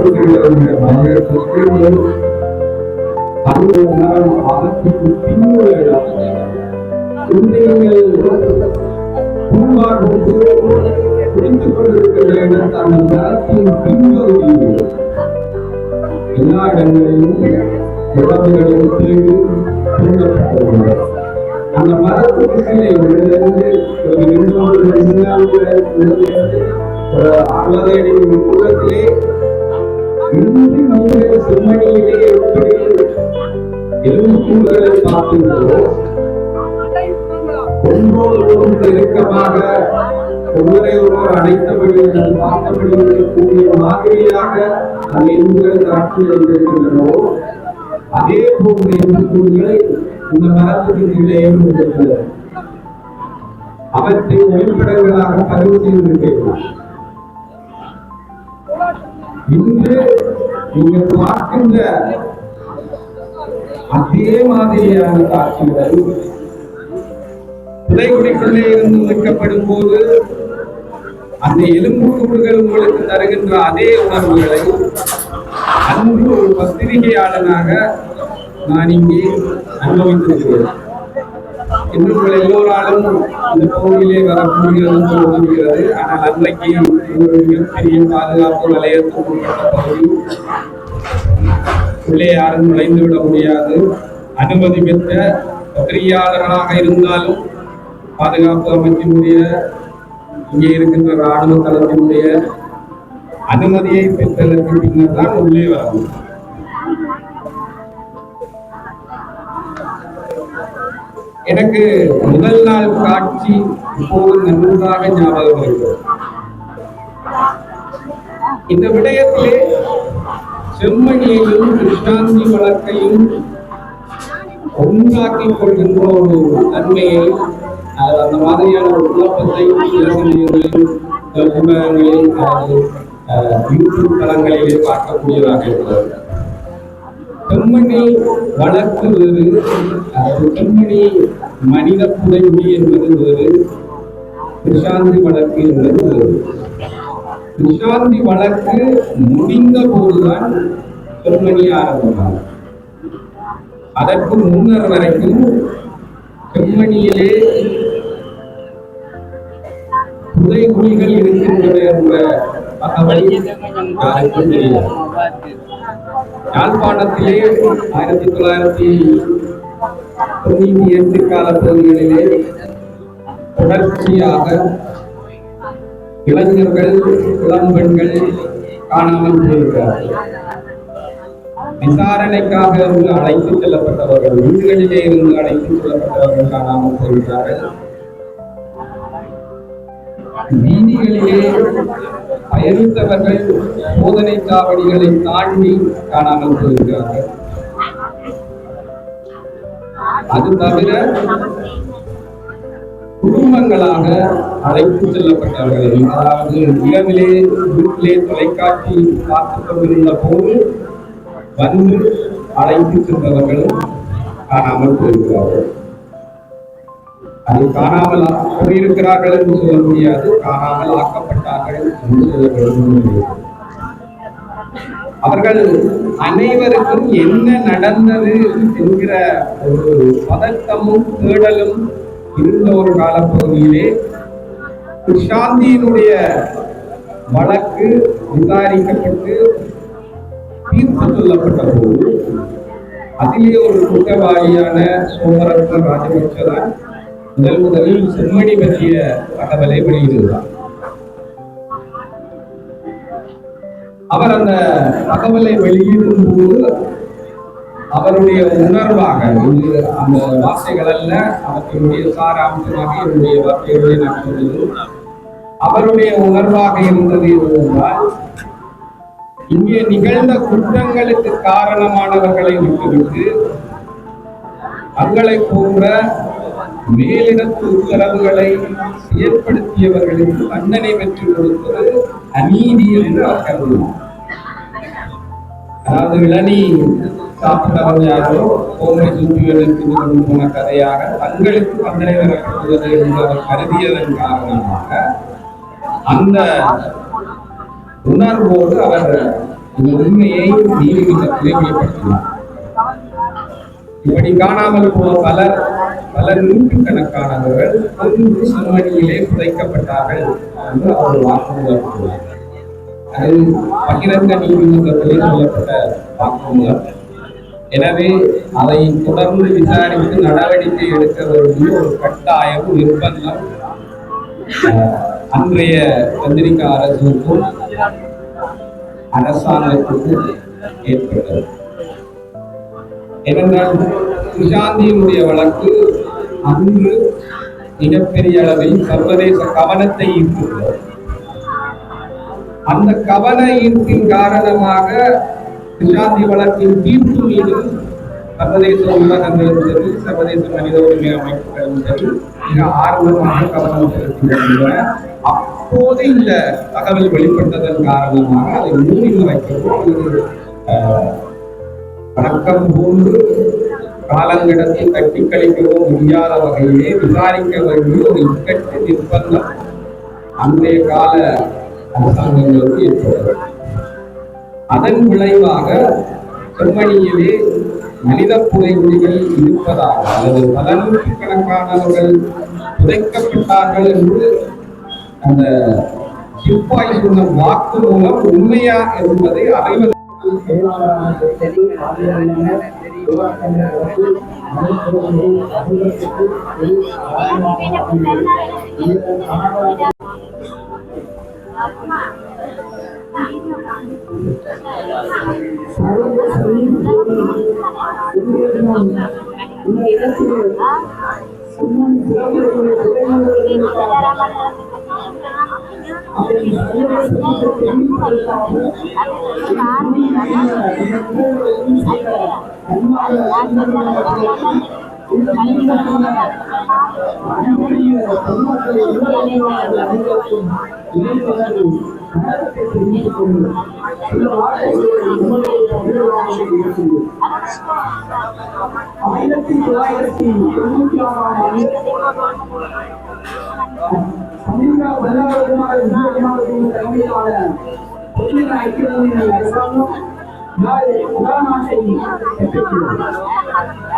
மரத்துடைய மரத்துக்கு அந்த மரம் அகத்துக்கு பின்னுள்ள இடம் நீங்கள் பூங்காற்றுக்கு புரிந்து கொண்டிருக்கிற இடத்தை அந்த மரத்தின் பின்பகுதியில் எல்லா இடங்களிலும் குழந்தைகளின் தேடி தூண்டப்பட்டுள்ளது அந்த மரத்துக்கு கீழே விழுந்து ஒரு இருநூறு ஒரு அறுபது அடி தூரத்திலே இன்று நம்முடைய செம்மணியிலே எப்படி எலும்புக்கூடுகளை பார்க்கின்றோம் ஒன்றோடு ஒன்று நெருக்கமாக ஒருவரை ஒருவர் அடைத்தபடிகள் பார்த்தபடிகள் கூடிய மாதிரியாக அந்த எலும்புகள் காட்சி அதே போன்ற எலும்புக்கூடுகளை இந்த மரத்துக்கு கீழே இருக்கின்றன அவற்றை ஒளிப்படங்களாக பதிவு செய்திருக்கிறோம் இன்று நீங்கள் பார்க்கின்ற அதே மாதிரியான காட்சிகள் புதைக்குடிக்குள்ளே இருந்து மீட்கப்படும் போது அந்த எலும்பு எலும்புக்கூடுகள் உங்களுக்கு தருகின்ற அதே உணர்வுகளை அன்று ஒரு பத்திரிகையாளனாக நான் இங்கே அனுபவித்திருக்கிறேன். இன்னும் உங்கள் எல்லோராலும் இந்த பகுதியிலே வரக்கூடியது போல் ஆனால் அன்றைக்கு ஒரு மிகப்பெரிய பாதுகாப்பு வலயத்துக்கு பகுதி. உள்ளே யாரும் நுழைந்துவிட முடியாது. அனுமதி பெற்ற பத்திரிகையாளர்களாக இருந்தாலும் பாதுகாப்பு அமைச்சினுடைய இங்கே இருக்கின்ற ராணுவ தளத்தினுடைய அனுமதியை பெற்றதற்கு பின்னர் தான் உள்ளே வரணும் எனக்கு முதல் நாள் காட்சி இப்போது நன்றாக ஞாபகம் வருகிறது. இந்த விடயத்திலே செம்மணியையும் கிருஷ்ணாந்தி வழக்கையும் உண்டாக்கிக் கொள்கின்ற ஒரு தன்மையை அந்த மாதிரியான ஒரு குழப்பத்தை இலக்கியங்களிலும் ஊடகங்களில் யூடியூப் தளங்களிலே பார்க்கக்கூடியதாக இருக்கிறது. செம்மணி வழக்கு வேறு அதாவது செம்மணி மனித புதைகுடி என்பது வேறு பிரசாந்தி வழக்கு என்பது. வேறு பிரசாந்தி வழக்கு முடிந்த போதுதான் செம்மணி ஆரம்பமாகும் அதற்கு முன்னர் வரைக்கும் செம்மணியிலே புதைகுழிகள் இருக்கின்றன என்ற தகவல் யாருக்கும் தெரியாது. யாழ்ப்பாணத்திலே ஆயிரத்தி தொள்ளாயிரத்தி தொண்ணூத்தி கால பகுதிகளிலே தொடர்ச்சியாக இளைஞர்கள் இளம் பெண்கள் காணாமல் போயிருக்கிறார்கள். விசாரணைக்காக இருந்து அழைத்துச் செல்லப்பட்டவர்கள் வீடுகளிலே இருந்து அழைத்துச் செல்லப்பட்டவர்கள் காணாமல் போயிருக்கிறார்கள். வீதிகளிலே பயணித்தவர்கள் சோதனை சாவடிகளை தாண்டி காணாமல் போயிருக்கிறார்கள். அது தவிர குடும்பங்களாக அழைத்து செல்லப்பட்டவர்கள் அதாவது இரவிலே வீட்டிலே தொலைக்காட்சி பார்த்துக் கொண்டிருந்த போது வந்து அழைத்து சென்றவர்களும் காணாமல் போயிருக்கிறார்கள். அது காணாமல் போயிருக்கிறார்கள் என்று சொல்ல முடியாது காணாமல் ஆக்கப்பட்டார்கள் என்று சொல்ல வேண்டும் அவர்கள் அனைவருக்கும் என்ன நடந்தது என்கிற ஒரு பதட்டமும் தேடலும் இருந்த ஒரு காலப்பகுதியிலே சாந்தியினுடைய வழக்கு விசாரிக்கப்பட்டு தீர்ப்பு சொல்லப்பட்ட போது அதிலே ஒரு குற்றவாளியான சோமரத்ன ராஜபக்ஷ தான் முதல் முதலில் செம்மணி பற்றிய தகவலை வெளியிடுகிறார். அவர் அந்த தகவலை வெளியிடும் போது அவருடைய உணர்வாக அந்த வார்த்தைகள் அல்ல அவற்றினுடைய சாராம்சமாக என்னுடைய வார்த்தைகளை நான் சொல்வது அவருடைய உணர்வாக இருந்தது என்றால் இங்கே நிகழ்ந்த குற்றங்களுக்கு காரணமானவர்களை விட்டுவிட்டு தங்களை போன்ற மேலிடத்து உத்தரவுகளை செயற்படுத்தியவர்களுக்கு தண்டனை பெற்றுக் கொடுப்பது அநீதி என்று அவர் அதாவது இளநீ சாப்பிட்டவன் யாரோ கோமை சுற்றிகளுக்கு கொண்டு போன கதையாக தங்களுக்கு தண்டனை வரப்படுவது என்று அவர் கருதியதன் காரணமாக அந்த உணர்வோடு அவர் இந்த உண்மையை நீதிமன்றத்திலே வெளிப்படுத்தினார். இப்படி காணாமல் போன பலர் பல நூற்றுக்கணக்கானவர்கள் கொன்று செம்மணியிலே புதைக்கப்பட்டார்கள் என்று அவர் வாக்குமூலம் கூறினார் அது பகிரங்க நீதிமன்றத்திலே சொல்லப்பட்ட வாக்குமூலம். எனவே அதை தொடர்ந்து விசாரித்து நடவடிக்கை எடுக்க வேண்டிய ஒரு கட்டாயம் நிர்பந்தம். அன்றைய சந்திரிகா அரசுக்கும் அரசாங்கத்துக்கும் ஏற்பட்டது. ஏனென்றால் சுஷாந்தியினுடைய வழக்கு அன்று மிகப்பெரிய அளவில் சர்வதேச கவனத்தை ஈர்த்துள்ளது. அந்த கவன ஈர்ப்பின் காரணமாக சுஷாந்தி வழக்கின் தீர்ப்பு மீது சர்வதேச ஊடகங்களும் சரி சர்வதேச மனித உரிமை அமைப்புகளும் சரி மிக ஆர்வமாக கவனம் செலுத்தின அப்போது இந்த தகவல் வெளிப்பட்டதன் காரணமாக அதை மூடியில் வைக்கவும் அஹ், வணக்கம் போன்று காலங்கிடத்தில் தட்டி கழிக்கவும் முடியாத வகையிலே விசாரிக்க வேண்டிய ஒரு இக்கட்டு நிர்பந்தம். அன்றைய கால அரசாங்கங்களுக்கு ஏற்பட்டது. அதன் விளைவாக ஜெர்மனியிலே மனித புதைகுழிகள் இருப்பதாக அல்லது பல நூற்றுக்கணக்கானவர்கள் புதைக்கப்பட்டார்கள் என்று அந்த சிப்பாய் சொன்ன வாக்கு மூலம் உண்மையா என்பதை அறிவது சர்வ ஆயிரத்தி தொள்ளாயிரத்தி தொண்ணூத்தி ஆறாம் ஆண்டு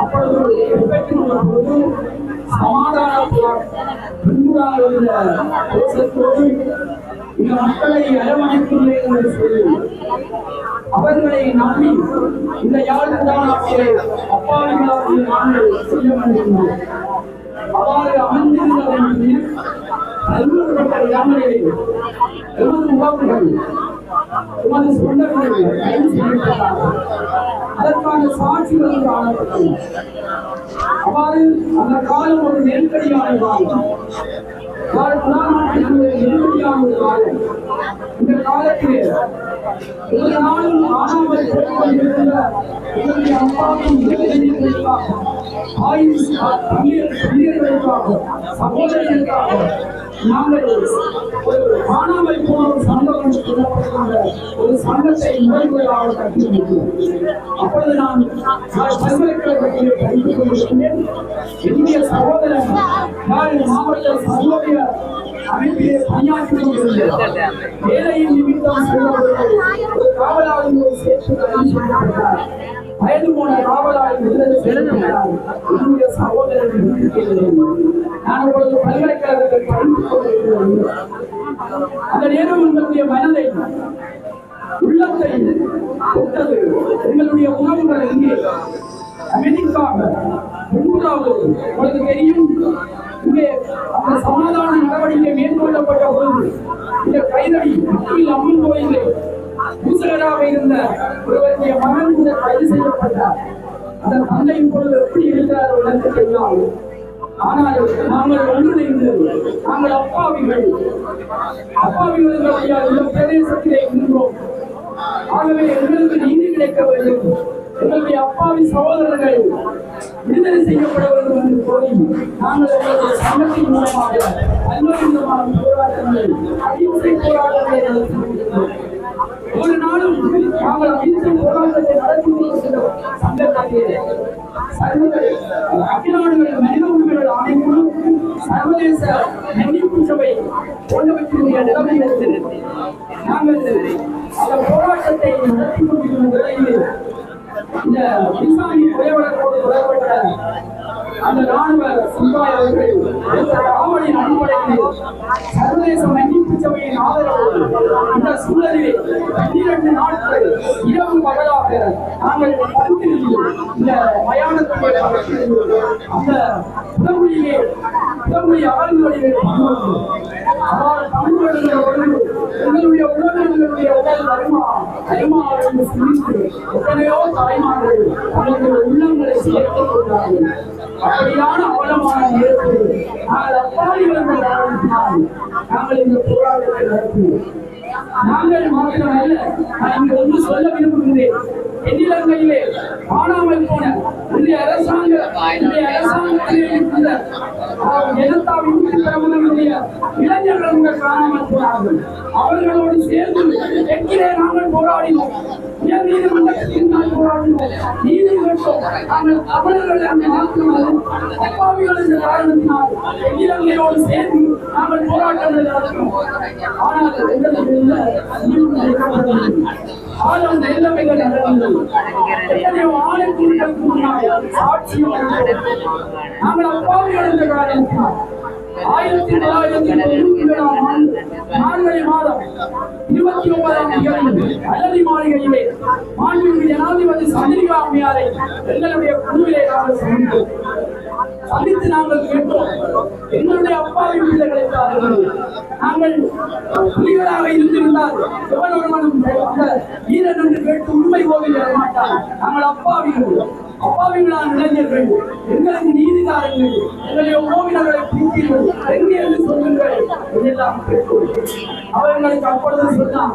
அப்பொழுது இந்த மக்களை அரவணைத்துள்ளேன் என்று சொல்லி அவர்களை நம்பி இந்த யாழ்ப்பாணத்தை அப்பாவிகளாக நாங்கள் செய்ய வேண்டும் அவ்வாறு அமைந்திருந்ததற்கு அலுவலப்பட்ட இடங்களிலே எமது உறவுகள் எமது சொந்தங்கள் கைது செய்யப்பட்டார்கள். அதற்கான சாட்சிகள் அவ்வாறு அந்த காலம் ஒரு நெருக்கடியான காலம். நெருக்கடியான ஒரு காலம். இந்த காலத்திலே ஒரு நாளும் கொண்டிருந்த அப்பாவும் ஆயுஷ் பிள்ளைகளுக்காக சகோதரர்களுக்காக நாங்கள் ஒரு காணாமல் போன ஒரு சங்கம் சொல்லப்படுகின்ற ஒரு சங்கத்தை முதல்வராக கட்டியிருக்கிறோம் அப்பொழுது நான் பல்கலைக்கழகத்தில் படித்துக் கொண்டிருக்கிறேன் என்னுடைய சகோதரன் நான் மாவட்ட சகோதர அமைப்பிலே பணியாற்றி கொண்டிருந்தேன் வேலையின் நிமித்தம் செல்லப்பட்டு ஒரு காவலாளியோடு சேர்த்து வயது போன காவலாளி விடுதலை செய்யப்பட்டார் சகோதரர்கள். நான் இப்பொழுது பல்கலைக்கழகத்தில் படித்துக் கொண்டிருக்கிறேன். அந்த நேரம் உங்களுடைய மனதை உள்ளத்தை தொட்டது. உங்களுடைய உணவுகள் இங்கே. அமெரிக்காக மூன்றாவது உங்களுக்கு தெரியும். இங்கே அந்த சமாதான நடவடிக்கை மேற்கொள்ளப்பட்ட பொழுது இந்த கைதடி முக்கில் அம்மன் கோயிலே பூசகராக இருந்த ஒருவருடைய மகன் கூட கைது செய்யப்பட்டார். அந்த தந்தை இப்பொழுது எப்படி இருக்கிறார் எனக்கு தெரியாது ஆனால் நாங்கள் ஒன்றிணைந்து நாங்கள் அப்பாவிகள். அப்பாவிகள் இந்த பிரதேசத்திலே இருந்தோம் ஆகவே எங்களுக்கு நீதி கிடைக்க வேண்டும். எங்களுடைய அப்பாவி சகோதரர்கள் விடுதலை செய்யப்பட வேண்டும் என்று கோரி நாங்கள் எங்களுடைய சமத்தின் மூலமாக பல்வேறு விதமான போராட்டங்களை அகிம்சை போராட்டங்களை நடத்தி ஒரு நாளும் நாங்கள் அகிம்சை போராட்டத்தை நடத்தி கொண்டிருக்கிறோம் சங்கத்திலே சர்வதேச அகில நாடுகள் மனித உரிமைகள் ஆணைக்குழு சர்வதேச மன்னிப்பு சபை போன்றவற்றினுடைய நிலைமை இருக்கிறது நாங்கள் அந்த போராட்டத்தை நடத்தி நிலையில் இந்த தொடர்பட்ட அந்த ராணுவ சமுதாயத்தை காவலின் அடிப்படையில் சர்வதேச மன்னிப்பு சபையின் ஆதரவு இந்த சூழலில் பன்னிரண்டு நாட்கள் இரவு பகலாக நாங்கள் படுத்திருந்து இந்த மயானத்தை அந்த புலமொழியிலே புலமொழி அகழ்வுகளிலே பங்குள்ளோம் அவ்வாறு பங்குகளுடைய பொழுது எங்களுடைய உறவினர்களுடைய உடல் வருமா சிந்தித்து எத்தனையோ தாய்மார்கள் தங்களுடைய உள்ளங்களை சேர்த்துக் கொண்டார்கள். அப்படியான அவலமான நேரத்தில் நாங்கள் அப்பாவிகள் என்ற காரணத்தினால் நாங்கள் இந்த போராட்டத்தை நடத்துவோம். நாங்கள் மாத்திரமல்ல நான் இங்கு ஒன்று சொல்ல விரும்புகிறேன். தென்னிலங்கையிலே காணாமல் போன இன்றைய அரசாங்க இன்றைய அரசாங்கத்திலே இருக்கின்ற ஜனதா விமுக்தி இளைஞர்கள் காணாமல் போனார்கள். அவர்களோடு சேர்ந்து தெற்கிலே நாங்கள் போராடினோம். உயர் நீதிமன்றத்தில் நாங்கள் போராடினோம். நீதி கேட்டோம். நாங்கள் அந்த அப்பாவிகள் என்ற காரணத்தினால் சேர்ந்து நாங்கள் நடத்தினோம். ஆனால் எங்களுக்கு இந்த நீதி நடந்தது எத்தனையோ ஆணைக்குழுக்களுக்கு முன்னால் சாட்சியம் நாங்கள் அப்பாவிகள் எழுந்த காரணத்தினால் ஆயிரத்தி தொள்ளாயிரத்தி ஆண்டு மாதம் இருபத்தி ஒன்பதாம் தேதி அலரி மாளிகையிலே மாண்புமிகு ஜனாதிபதி சந்திரிகா அம்மையாரை எங்களுடைய குழுவிலே நாங்கள் சந்தித்தோம் சந்தித்து நாங்கள் கேட்டோம் எங்களுடைய அப்பாவி பிள்ளைகளை நாங்கள் புலிகளாக இருந்திருந்தால் எவன் ஒருவனும் வீரன் என்று கேட்டு உண்மை கோவில் மாட்டான் நாங்கள் அப்பாவிகள் அப்பாவிகளான இளைஞர்கள் எங்களுக்கு நீதிகாரங்கள் எங்களுடைய உறவினர்களை பிடித்தீர்கள் எங்கே என்று சொல்லுங்கள். இதெல்லாம் அவர்களுக்கு அப்பொழுது சொன்னால்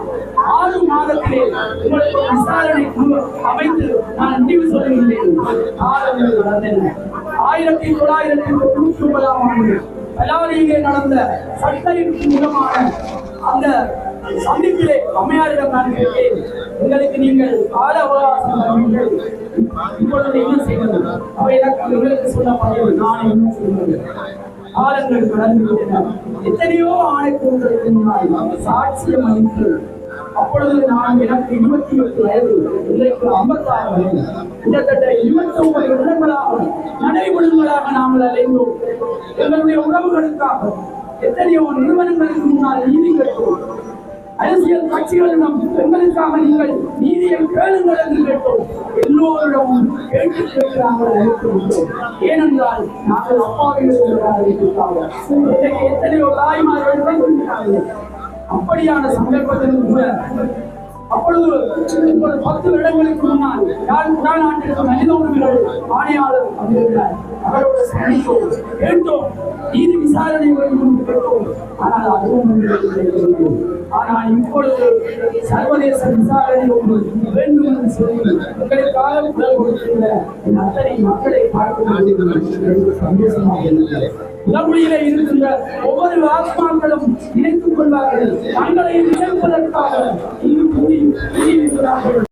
ஆறு மாதத்திலே உங்களுக்கு விசாரணை குழு அமைத்து நான் முடிவு சொல்லுகின்றேன் காலங்கள் நடந்தன. ஆயிரத்தி தொள்ளாயிரத்தி தொண்ணூற்றி ஒன்பதாம் ஆண்டு பலாலியிலே நடந்த சட்டத்திற்கு மூலமான அந்த சந்திப்பிலே அம்மையாரிடம் நான் கேட்டேன். உங்களுக்கு நீங்கள் கால அவகாசம் தருவீர்கள் இப்பொழுது என்ன செய்வது? அவைதான் உங்களுக்கு சொல்ல முடியும் நான் என்ன சொல்வது காலங்கள் கடந்து விட்டன எத்தனையோ ஆணைக்குழுக்களுக்கு முன்னால் சாட்சியம் அளித்து அப்பொழுது நான் எனக்கு இருபத்தி எட்டு வயது இன்றைக்கு ஐம்பத்தாறு வயது. கிட்டத்தட்ட இருபத்தி ஒன்பது வருடங்களாக நடைபெறுங்களாக நாங்கள் அலைந்தோம் எங்களுடைய உறவுகளுக்காக எத்தனையோ நிறுவனங்களுக்கு முன்னால் நீதி கட்டுவோம். அரசியல் கட்சிகளிடம் எங்களுக்காக நீங்கள் நீதியை கேளுங்கள் என்று கேட்டோம். எல்லோரிடமும் கேட்டு கேட்டு ஏனென்றால் நாங்கள் அப்பாவிகள் எத்தனையோ தாய்மார்கள் அப்படியான சந்தர்ப்பத்தில் கூட அப்பொழுது ஒரு பத்து இடங்களுக்கு முன்னால் யாழ் ஆண்டிற்கு மனித உரிமைகள் ஆணையாளர் வந்திருந்தார் அவரோடு சந்தித்தோம். கேட்டோம். நீதி விசாரணை வேண்டும் கேட்டோம். ஆனால் அதுவும் ஆனால் இப்பொழுது சர்வதேச விசாரணை ஒன்று வேண்டும் என்று சொல்லி உங்களுக்காக குரல் கொடுத்துள்ள அத்தனை மக்களை பார்க்க சந்தோஷமாக இருக்கிறது உடம்புலியிலே இருக்கின்ற ஒவ்வொரு ஆத்மாக்களும் இணைத்துக் கொள்வார்கள். தங்களை நினைப்பதற்காக believe, believe that I heard.